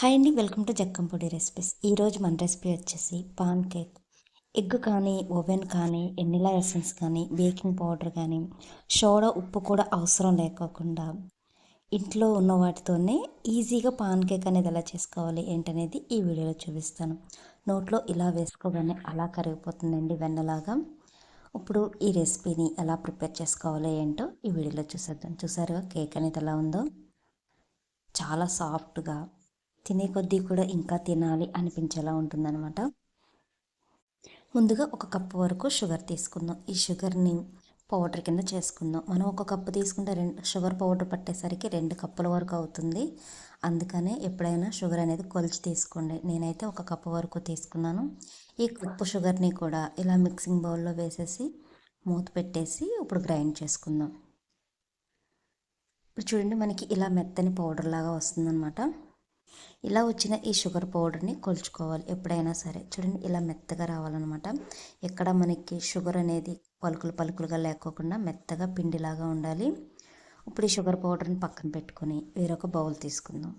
Hi అండి welcome to జక్కంపొడి recipes ఈరోజు మన రెసిపీ వచ్చేసి పాన్ కేక్. ఎగ్ కానీ ఓవెన్ కానీ ఎన్నిలా ఎసెన్స్ కానీ బేకింగ్ పౌడర్ కానీ సోడా ఉప్పు కూడా అవసరం లేకోకుండా ఇంట్లో ఉన్న వాటితోనే ఈజీగా పాన్ కేక్ అనేది ఎలా చేసుకోవాలి ఏంటనేది ఈ వీడియోలో చూపిస్తాను. నోట్లో ఇలా వేసుకోగానే అలా కరిగిపోతుందండి వెన్నలాగా. ఇప్పుడు ఈ రెసిపీని ఎలా ప్రిపేర్ చేసుకోవాలో ఏంటో ఈ వీడియోలో చూసేద్దాం. చూసారుగా కేక్ అనేది ఎలా ఉందో? చాలా సాఫ్ట్గా తినే కొద్దీ కూడా ఇంకా తినాలి అనిపించేలా ఉంటుందన్నమాట. ముందుగా ఒక కప్పు వరకు షుగర్ తీసుకుందాం. ఈ షుగర్ని పౌడర్ కింద చేసుకుందాం. మనం ఒక కప్పు తీసుకుంటే రెండు షుగర్ పౌడర్ పట్టేసరికి రెండు కప్పుల వరకు అవుతుంది. అందుకనే ఎప్పుడైనా షుగర్ అనేది కొలిచి తీసుకోండి. నేనైతే ఒక కప్పు వరకు తీసుకున్నాను. ఈ కప్పు షుగర్ని కూడా ఇలా మిక్సింగ్ బౌల్లో వేసేసి మూత పెట్టేసి ఇప్పుడు గ్రైండ్ చేసుకుందాం. ఇప్పుడు చూడండి మనకి ఇలా మెత్తని పౌడర్ లాగా వస్తుందన్నమాట. ఇలా వచ్చిన ఈ షుగర్ పౌడర్ని కొలుచుకోవాలి ఎప్పుడైనా సరే. చూడండి ఇలా మెత్తగా రావాలన్నమాట. ఎక్కడ మనకి షుగర్ అనేది పలుకులు పలుకులుగా లేకోకుండా మెత్తగా పిండిలాగా ఉండాలి. ఇప్పుడు ఈ షుగర్ పౌడర్ని పక్కన పెట్టుకొని వేరొక బౌల్ తీసుకుందాం.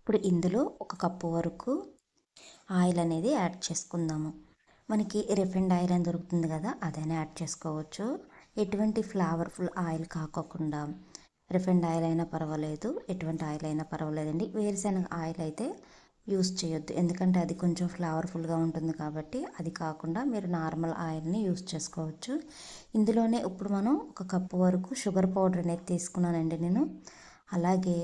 ఇప్పుడు ఇందులో ఒక కప్పు వరకు ఆయిల్ అనేది యాడ్ చేసుకుందాము. మనకి రిఫైండ్ ఆయిల్ అని దొరుకుతుంది కదా అదైనా యాడ్ చేసుకోవచ్చు. ఎటువంటి ఫ్లేవర్ఫుల్ ఆయిల్ కాకోకుండా రిఫైండ్ ఆయిల్ అయినా పర్వాలేదు. ఎటువంటి ఆయిల్ అయినా పర్వాలేదండి. వేరుశనగ ఆయిల్ అయితే యూస్ చేయొద్దు. ఎందుకంటే అది కొంచెం ఫ్లేవర్ఫుల్గా ఉంటుంది కాబట్టి అది కాకుండా మీరు నార్మల్ ఆయిల్ని యూస్ చేసుకోవచ్చు. ఇందులోనే ఇప్పుడు మనం ఒక కప్పు వరకు షుగర్ పౌడర్ అనేది తీసుకున్నానండి నేను. అలాగే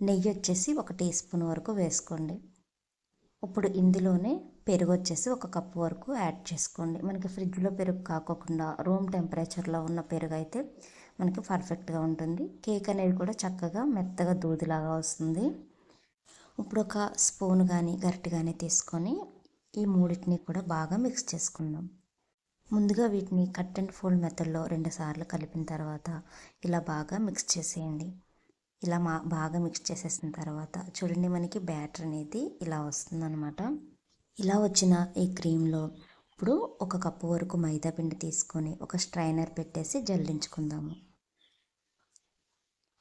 నెయ్యి వచ్చేసి ఒక టీ స్పూన్ వరకు వేసుకోండి. ఇప్పుడు ఇందులోనే పెరుగు వచ్చేసి ఒక కప్పు వరకు యాడ్ చేసుకోండి. మనకి ఫ్రిడ్జ్లో పెరుగు కాకోకుండా రూమ్ టెంపరేచర్లో ఉన్న పెరుగు అయితే మనకి పర్ఫెక్ట్గా ఉంటుంది. కేక్ అనేది కూడా చక్కగా మెత్తగా దూదిలాగా వస్తుంది. ఇప్పుడు ఒక స్పూన్ కానీ గరిటె కానీ తీసుకొని ఈ మూడింటిని కూడా బాగా మిక్స్ చేసుకుందాం. ముందుగా వీటిని కట్ అండ్ ఫోల్డ్ మెథడ్లో రెండు సార్లు కలిపిన తర్వాత ఇలా బాగా మిక్స్ చేసేయండి. ఇలా మా బాగా మిక్స్ చేసేసిన తర్వాత చూడండి మనకి బ్యాటర్ అనేది ఇలా వస్తుందన్నమాట. ఇలా వచ్చిన ఈ క్రీమ్లో ఇప్పుడు ఒక కప్పు వరకు మైదా పిండి తీసుకొని ఒక స్ట్రైనర్ పెట్టేసి జల్లించుకుందాము.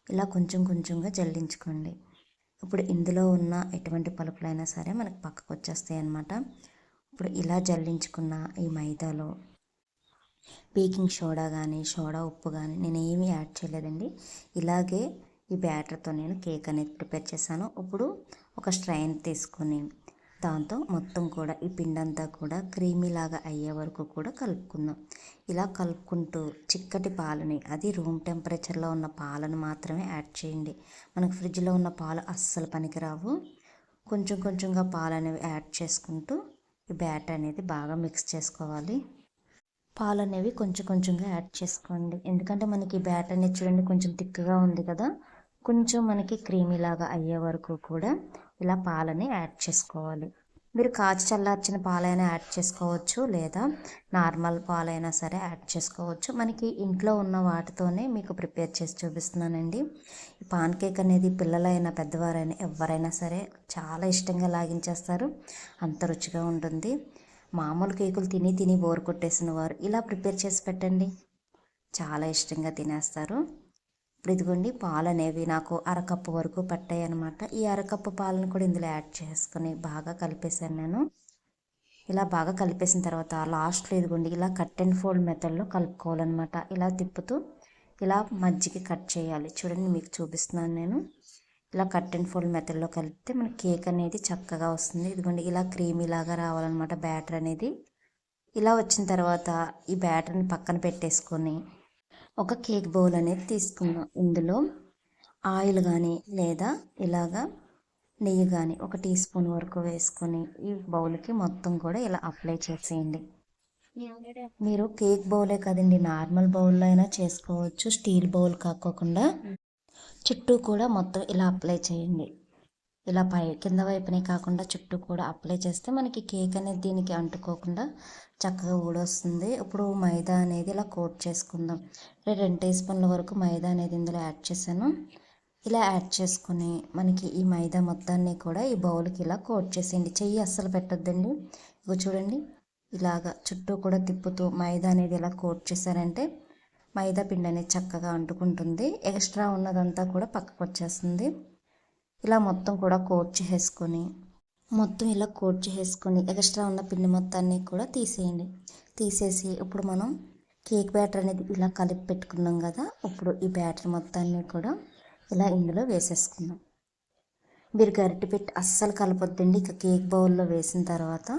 ఇలా కొంచెం కొంచెంగా జల్లించుకోండి. ఇప్పుడు ఇందులో ఉన్న ఎటువంటి పలుపులైనా సరే మనకు పక్కకు వచ్చేస్తాయి అన్నమాట. ఇప్పుడు ఇలా జల్లించుకున్న ఈ మైదాలో బేకింగ్ సోడా కానీ సోడా ఉప్పు కానీ నేను ఏమీ యాడ్ చేయలేదండి. ఇలాగే ఈ బ్యాటర్తో నేను కేక్ అనేది ప్రిపేర్ చేశాను. ఇప్పుడు ఒక స్ట్రైన్ తీసుకొని దాంతో మొత్తం కూడా ఈ పిండంతా కూడా క్రీమీ లాగా అయ్యే వరకు కూడా కలుపుకుందాం. ఇలా కలుపుకుంటూ చిక్కటి పాలని అది రూమ్ టెంపరేచర్లో ఉన్న పాలను మాత్రమే యాడ్ చేయండి. మనకు ఫ్రిడ్జ్లో ఉన్న పాలు అస్సలు పనికిరావు. కొంచెం కొంచెంగా పాలు అనేవి యాడ్ చేసుకుంటూ ఈ బ్యాటర్ అనేది బాగా మిక్స్ చేసుకోవాలి. పాలు అనేవి కొంచెం కొంచెంగా యాడ్ చేసుకోండి. ఎందుకంటే మనకి బ్యాటర్ అనేది చూడండి కొంచెం తిక్కగా ఉంది కదా. కొంచెం మనకి క్రీమీ లాగా అయ్యే వరకు కూడా ఇలా పాలని యాడ్ చేసుకోవాలి. మీరు కాచి చల్లార్చిన పాలైనా యాడ్ చేసుకోవచ్చు లేదా నార్మల్ పాలైనా సరే యాడ్ చేసుకోవచ్చు. మనకి ఇంట్లో ఉన్న వాటితోనే మీకు ప్రిపేర్ చేసి చూపిస్తున్నానండి. ఈ పాన్ కేక్ అనేది పిల్లలైనా పెద్దవారైనా ఎవరైనా సరే చాలా ఇష్టంగా లాగించేస్తారు. అంత రుచిగా ఉంటుంది. మామూలు కేకులు తిని తిని బోర్ కొట్టేసిన వారు ఇలా ప్రిపేర్ చేసి పెట్టండి. చాలా ఇష్టంగా తినేస్తారు. ఇప్పుడు ఇదిగోండి పాలు అనేవి నాకు అరకప్పు వరకు పట్టాయి అనమాట ఈ అరకప్పు పాలను కూడా ఇందులో యాడ్ చేసుకొని బాగా కలిపేశాను నేను. ఇలా బాగా కలిపేసిన తర్వాత లాస్ట్లో ఇదిగోండి ఇలా కట్ అండ్ ఫోల్డ్ మెథడ్లో కలుపుకోవాలన్నమాట. ఇలా తిప్పుతూ ఇలా మజ్జిగ కట్ చేయాలి. చూడండి మీకు చూపిస్తున్నాను నేను. ఇలా కట్ అండ్ ఫోల్డ్ మెథడ్లో కలిపితే మన కేక్ అనేది చక్కగా వస్తుంది. ఇదిగోండి ఇలా క్రీమీలాగా రావాలన్నమాట బ్యాటర్ అనేది. ఇలా వచ్చిన తర్వాత ఈ బ్యాటర్ని పక్కన పెట్టేసుకొని ఒక కేక్ బౌల్ అనేది తీసుకుందాం. ఇందులో ఆయిల్ కానీ లేదా ఇలాగా నెయ్యి కానీ ఒక టీ స్పూన్ వరకు వేసుకొని ఈ బౌల్కి మొత్తం కూడా ఇలా అప్లై చేసేయండి. మీరు కేక్ బౌలే కదండి నార్మల్ బౌల్లో అయినా చేసుకోవచ్చు స్టీల్ బౌల్ కాకోకుండా చుట్టూ కూడా మొత్తం ఇలా అప్లై చేయండి. ఇలా పై కింద వైపునే కాకుండా చుట్టూ కూడా అప్లై చేస్తే మనకి కేక్ అనేది దీనికి అంటుకోకుండా చక్కగా ఊడొస్తుంది. ఇప్పుడు మైదా అనేది ఇలా కోట్ చేసుకుందాం. రెండు టీ స్పూన్ల వరకు మైదా అనేది ఇందులో యాడ్ చేశాను. ఇలా యాడ్ చేసుకుని మనకి ఈ మైదా మొత్తాన్ని కూడా ఈ బౌల్కి ఇలా కోట్ చేసేయండి. చెయ్యి అస్సలు పెట్టొద్దండి. ఇగో చూడండి. ఇలాగా చుట్టూ కూడా తిప్పుతూ మైదా అనేది ఇలా కోట్ చేశారంటే మైదా పిండి అనేది చక్కగా అంటుకుంటుంది. ఎక్స్ట్రా ఉన్నదంతా కూడా పక్కకు వచ్చేస్తుంది ఇలా మొత్తం కూడా కోట్ చేసుకొని మొత్తం ఇలా కోట్ చేసుకొని ఎక్స్ట్రా ఉన్న పిండి మొత్తాన్ని కూడా తీసేయండి. తీసేసి ఇప్పుడు మనం కేక్ బ్యాటర్ అనేది ఇలా కలిపి పెట్టుకున్నాం కదా ఇప్పుడు ఈ బ్యాటర్ మొత్తాన్ని కూడా ఇలా ఇందులో వేసేసుకుందాం. మీరు గరిటె పెట్టి అస్సలు కలపొద్దండి ఇక కేక్ బౌల్లో వేసిన తర్వాత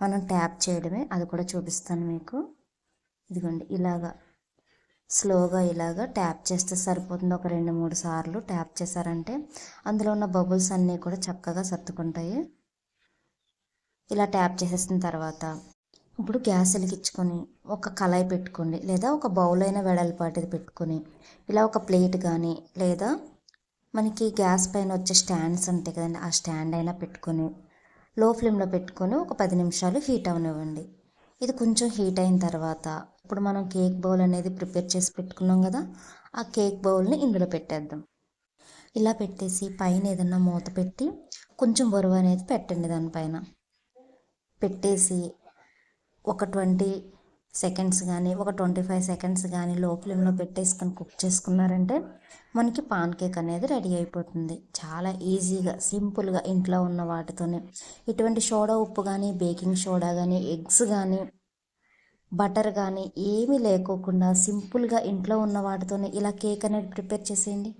మనం ట్యాప్ చేయడమే అది కూడా చూపిస్తాను మీకు. ఇదిగోండి ఇలాగా స్లోగా ఇలాగా ట్యాప్ చేస్తే సరిపోతుంది. ఒక రెండు మూడు సార్లు ట్యాప్ చేశారంటే అందులో ఉన్న బబుల్స్ అన్నీ కూడా చక్కగా సర్దుకుంటాయి. ఇలా ట్యాప్ చేసేసిన తర్వాత ఇప్పుడు గ్యాస్ వెలిగించుకొని ఒక కళాయి పెట్టుకోండి. లేదా ఒక బౌల్ అయిన వెడల్పాటిది పెట్టుకొని ఇలా ఒక ప్లేట్ కానీ లేదా మనకి గ్యాస్ పైన వచ్చే స్టాండ్స్ ఉంటాయి కదండి ఆ స్టాండ్ అయినా పెట్టుకొని లో ఫ్లేమ్లో పెట్టుకొని ఒక పది నిమిషాలు హీట్ అవనివ్వండి. ఇది కొంచెం హీట్ అయిన తర్వాత ఇప్పుడు మనం కేక్ బౌల్ అనేది ప్రిపేర్ చేసి పెట్టుకున్నాం కదా ఆ కేక్ బౌల్ని ఇందులో పెట్టేద్దాం. ఇలా పెట్టేసి పైన ఏదన్నా మూత పెట్టి కొంచెం బరువు అనేది పెట్టండి దానిపైన. పెట్టేసి ఒక ట్వంటీ సెకండ్స్ కానీ ఒక ట్వంటీ ఫైవ్ సెకండ్స్ కానీ లో ఫ్లేమ్లో పెట్టేసుకొని కుక్ చేసుకున్నారంటే మనకి పాన్ కేక్ అనేది రెడీ అయిపోతుంది. చాలా ఈజీగా సింపుల్గా ఇంట్లో ఉన్న వాటితోనే. ఇటువంటి సోడా ఉప్పు కానీ బేకింగ్ సోడా కానీ ఎగ్స్ కానీ బటర్ కానీ ఏమీ లేకోకుండా సింపుల్గా ఇంట్లో ఉన్న వాటితోనే ఇలా కేక్ అనేది ప్రిపేర్ చేసేయండి.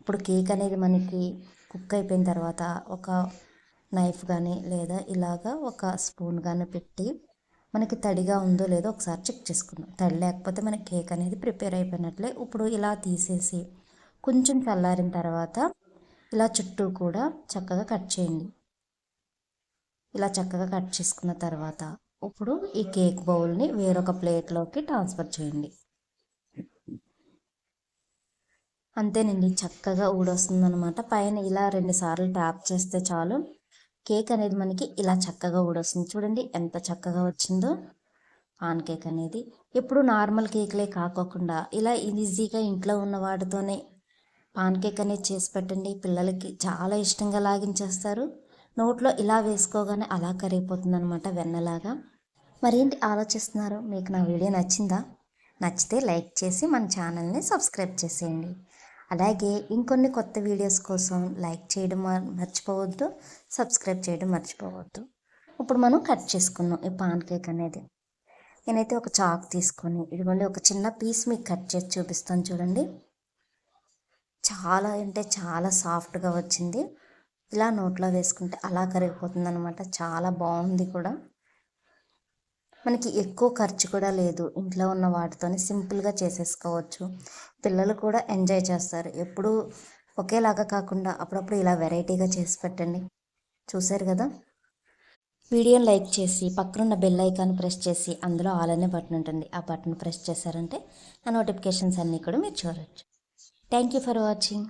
ఇప్పుడు కేక్ అనేది మనకి కుక్ అయిపోయిన తర్వాత ఒక నైఫ్ కానీ లేదా ఇలాగా ఒక స్పూన్ కానీ పెట్టి మనకి తడిగా ఉందో లేదో ఒకసారి చెక్ చేసుకుందాం. తడి లేకపోతే మనకి కేక్ అనేది ప్రిపేర్ అయిపోయినట్లే. ఇప్పుడు ఇలా తీసేసి కొంచెం చల్లారిన తర్వాత ఇలా చుట్టూ కూడా చక్కగా కట్ చేయండి. ఇలా చక్కగా కట్ చేసుకున్న తర్వాత ఇప్పుడు ఈ కేక్ బౌల్ని వేరొక ప్లేట్లోకి ట్రాన్స్ఫర్ చేయండి. అంతేనండి చక్కగా ఊడొస్తుంది అనమాట పైన ఇలా రెండుసార్లు ట్యాప్ చేస్తే చాలు. కేక్ అనేది మనకి ఇలా చక్కగా ఊడొస్తుంది. చూడండి ఎంత చక్కగా వచ్చిందో పాన్ కేక్ అనేది ఎప్పుడు నార్మల్ కేక్లే కాకోకుండా ఇలా ఈజీగా ఇంట్లో ఉన్న వాటితోనే పాన్ కేక్ అనేది చేసి పెట్టండి. పిల్లలకి చాలా ఇష్టంగా లాగించేస్తారు. నోట్లో ఇలా వేసుకోగానే అలా కరిగిపోతుంది అనమాట వెన్నలాగా. మరేంటి ఆలోచిస్తున్నారు? మీకు నా వీడియో నచ్చిందా? నచ్చితే లైక్ చేసి మన ఛానల్ని సబ్స్క్రైబ్ చేసేయండి. అలాగే ఇంకొన్ని కొత్త వీడియోస్ కోసం లైక్ చేయడం మర్చిపోవద్దు సబ్స్క్రైబ్ చేయడం మర్చిపోవద్దు. ఇప్పుడు మనం కట్ చేసుకున్నాం ఈ పాన్ కేక్ అనేది. నేనైతే ఒక చాక్ తీసుకొని ఇదిగోండి ఒక చిన్న పీస్ మీకు కట్ చేసి చూపిస్తాను చూడండి. చాలా అంటే చాలా సాఫ్ట్గా వచ్చింది. ఇలా నోట్లో వేసుకుంటే అలా కరిగిపోతుంది అనమాట చాలా బాగుంది కూడా. మనకి ఎక్కువ ఖర్చు కూడా లేదు. ఇంట్లో ఉన్న వాటితోనే సింపుల్గా చేసేసుకోవచ్చు. పిల్లలు కూడా ఎంజాయ్ చేస్తారు. ఎప్పుడు ఒకేలాగా కాకుండా అప్పుడప్పుడు ఇలా వెరైటీగా చేసి పెట్టండి. చూసారు కదా? వీడియోని లైక్ చేసి పక్కనున్న బెల్ ఐకాన్ ప్రెస్ చేసి అందులో ఆల్ అనే బటన్ ఉంటుంది. ఆ బటన్ ప్రెస్ చేశారంటే ఆ నోటిఫికేషన్స్ అన్నీ కూడా మీరు చూడవచ్చు థ్యాంక్ యూ ఫర్ వాచింగ్.